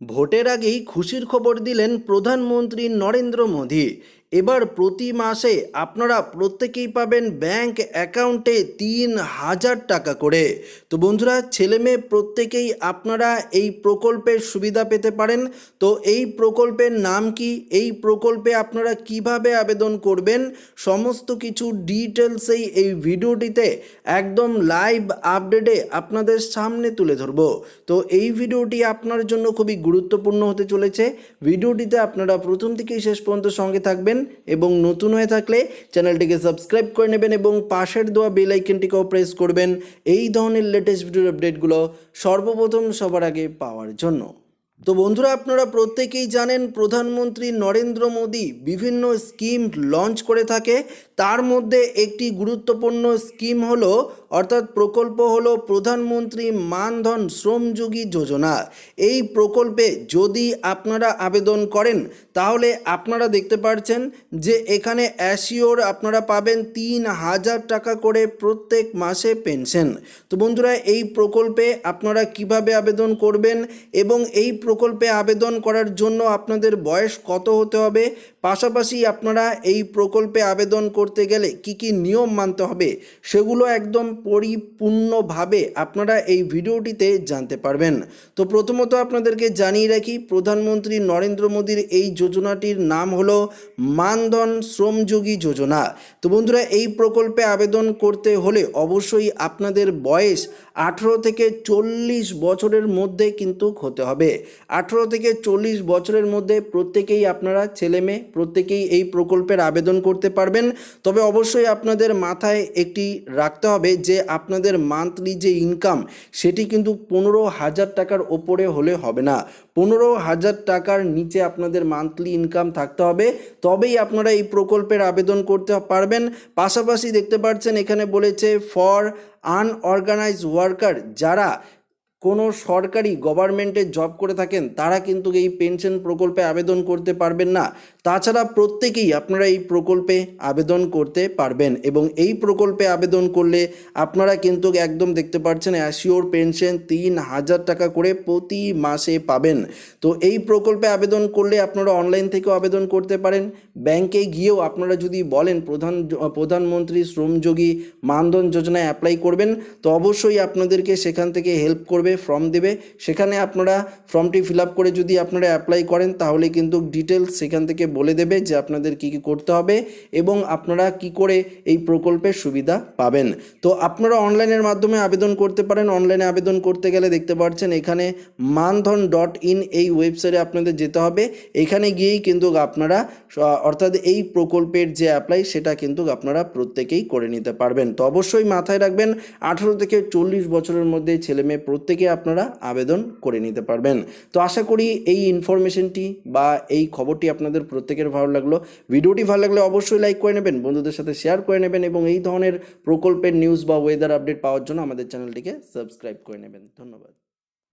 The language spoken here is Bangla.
ভোটের আগেই খুশির খবর দিলেন প্রধানমন্ত্রী নরেন্দ্র মোদী। এবার প্রতি মাসে আপনারা প্রত্যেকেই পাবেন ব্যাংক অ্যাকাউন্টে তিন হাজার টাকা করে। তো বন্ধুরা, ছেলে মেয়ে প্রত্যেকেই আপনারা এই প্রকল্পের সুবিধা পেতে পারেন। তো এই প্রকল্পের নাম কি? এই প্রকল্পে আপনারা কীভাবে আবেদন করবেন? সমস্ত কিছু ডিটেলসেই এই ভিডিওটিতে একদম লাইভ আপডেটে আপনাদের সামনে তুলে ধরবো। তো এই ভিডিওটি আপনার জন্য খুবই গুরুত্বপূর্ণ হতে চলেছে। ভিডিওটিতে আপনারা প্রথম থেকেই শেষ পর্যন্ত সঙ্গে থাকবেন। এবং নতুন হয়ে থাকলে চ্যানেলটিকে সাবস্ক্রাইব করে নেবেন এবং পাশের দেওয়া বেল আইকনটিকেও প্রেস করবেন। এই ধরনের লেটেস্ট ভিডিওর আপডেটগুলো সর্বপ্রথম সবার আগে পাওয়ার জন্য। তো বন্ধুরা, আপনারা প্রত্যেকেই জানেন প্রধানমন্ত্রী নরেন্দ্র মোদী বিভিন্ন স্কিম লঞ্চ করে থাকে। তার মধ্যে একটি গুরুত্বপূর্ণ স্কিম হলো, অর্থাৎ প্রকল্প হলো প্রধানমন্ত্রী মানধন শ্রমযোগী যোজনা। এই প্রকল্পে যদি আপনারা আবেদন করেন, তাহলে আপনারা দেখতে পাচ্ছেন যে এখানে অ্যাসিওর আপনারা পাবেন তিন হাজার টাকা করে প্রত্যেক মাসে পেনশন। তো বন্ধুরা, এই প্রকল্পে আপনারা কীভাবে আবেদন করবেন এবং এই প্রকল্পে আবেদন করার জন্য আপনাদের বয়স কত হতে হবে? পাশাপাশি আপনারা এই প্রকল্পে আবেদন করতে গেলে কি কি নিয়ম মানতে হবে? সেগুলো একদম পরিপূর্ণভাবে আপনারা এই ভিডিওটিতে জানতে পারবেন। তো প্রথমত আপনাদেরকে জানিয়ে রাখি, প্রধানমন্ত্রী নরেন্দ্র মোদীর এই যোজনাটির নাম হলো মানধন শ্রমযোগী যোজনা। তো বন্ধুরা, এই প্রকল্পে আবেদন করতে হলে অবশ্যই আপনাদের বয়স আঠেরো থেকে চল্লিশ বছরের মধ্যে কিন্তু হতে হবে। আঠেরো থেকে চল্লিশ বছরের মধ্যে প্রত্যেকেই আপনারা ছেলে মেয়ে, প্রত্যেকেই এই প্রকল্পের আবেদন করতে পারবেন। তবে অবশ্যই আপনাদের মাথায় একটি রাখতে হবে যে আপনাদের মান্থলি যে ইনকাম সেটি কিন্তু পনেরো হাজার টাকার ওপরে হলে হবে না। পনেরো হাজার টাকার নিচে আপনাদের মান্থলি ইনকাম থাকতে হবে। তবেই আপনারা এই প্রকল্পের আবেদন করতে পারবেন। পাশাপাশি দেখতে পাচ্ছেন, এখানে বলেছে ফর আনঅর্গানাইজ ওয়ার্কার যারা কোনো সরকারি গভর্নমেন্টের জব করে থাকেন, তারা কিন্তু এই পেনশন প্রকল্পে আবেদন করতে পারবেন না। তাছাড়া প্রত্যেকেই আপনারা এই প্রকল্পে আবেদন করতে পারবেন এবং এই প্রকল্পে আবেদন করলে আপনারা কিন্তু একদম দেখতে পাচ্ছেন অ্যাসিওর পেনশন তিন হাজার টাকা করে প্রতি মাসে পাবেন। তো এই প্রকল্পে আবেদন করলে আপনারা অনলাইন থেকেও আবেদন করতে পারেন। ব্যাংকে গিয়েও আপনারা যদি বলেন প্রধান, প্রধানমন্ত্রী শ্রমযোগী মানধন যোজনায় অ্যাপ্লাই করবেন, তো অবশ্যই আপনাদেরকে সেখান থেকে হেল্প করবে। ফর্ম দেবে, সেখানে আপনারা ফর্মটি ফিল করে যদি আপনারা অ্যাপ্লাই করেন, তাহলে কিন্তু ডিটেলস সেখান থেকে বলে দেবে যে আপনাদের কী কী করতে হবে এবং আপনারা কি করে এই প্রকল্পের সুবিধা পাবেন। তো আপনারা অনলাইনের মাধ্যমে আবেদন করতে পারেন। অনলাইনে আবেদন করতে গেলে দেখতে পাচ্ছেন এখানে মানধন ডট ইন এই ওয়েবসাইটে আপনাদের যেতে হবে। এখানে গিয়েই কিন্তু আপনারা অর্থাৎ এই প্রকল্পের যে অ্যাপ্লাই সেটা কিন্তু আপনারা প্রত্যেকেই করে নিতে পারবেন। তো অবশ্যই মাথায় রাখবেন, আঠেরো থেকে চল্লিশ বছরের মধ্যে ছেলে মেয়ে প্রত্যেকে আপনারা আবেদন করে নিতে পারবেন। তো আশা করি এই ইনফরমেশনটি বা এই খবরটি আপনাদের প্রত্যেকের ভালো লাগল। ভিডিওটি ভালো লাগলে অবশ্যই লাইক করে নেবেন, বন্ধুদের সাথে শেয়ার করে নেবেন এবং এই ধরনের প্রকল্পের নিউজ বা ওয়েদার আপডেট পাওয়ার জন্য আমাদের চ্যানেলটিকে সাবস্ক্রাইব করে নেবেন। ধন্যবাদ।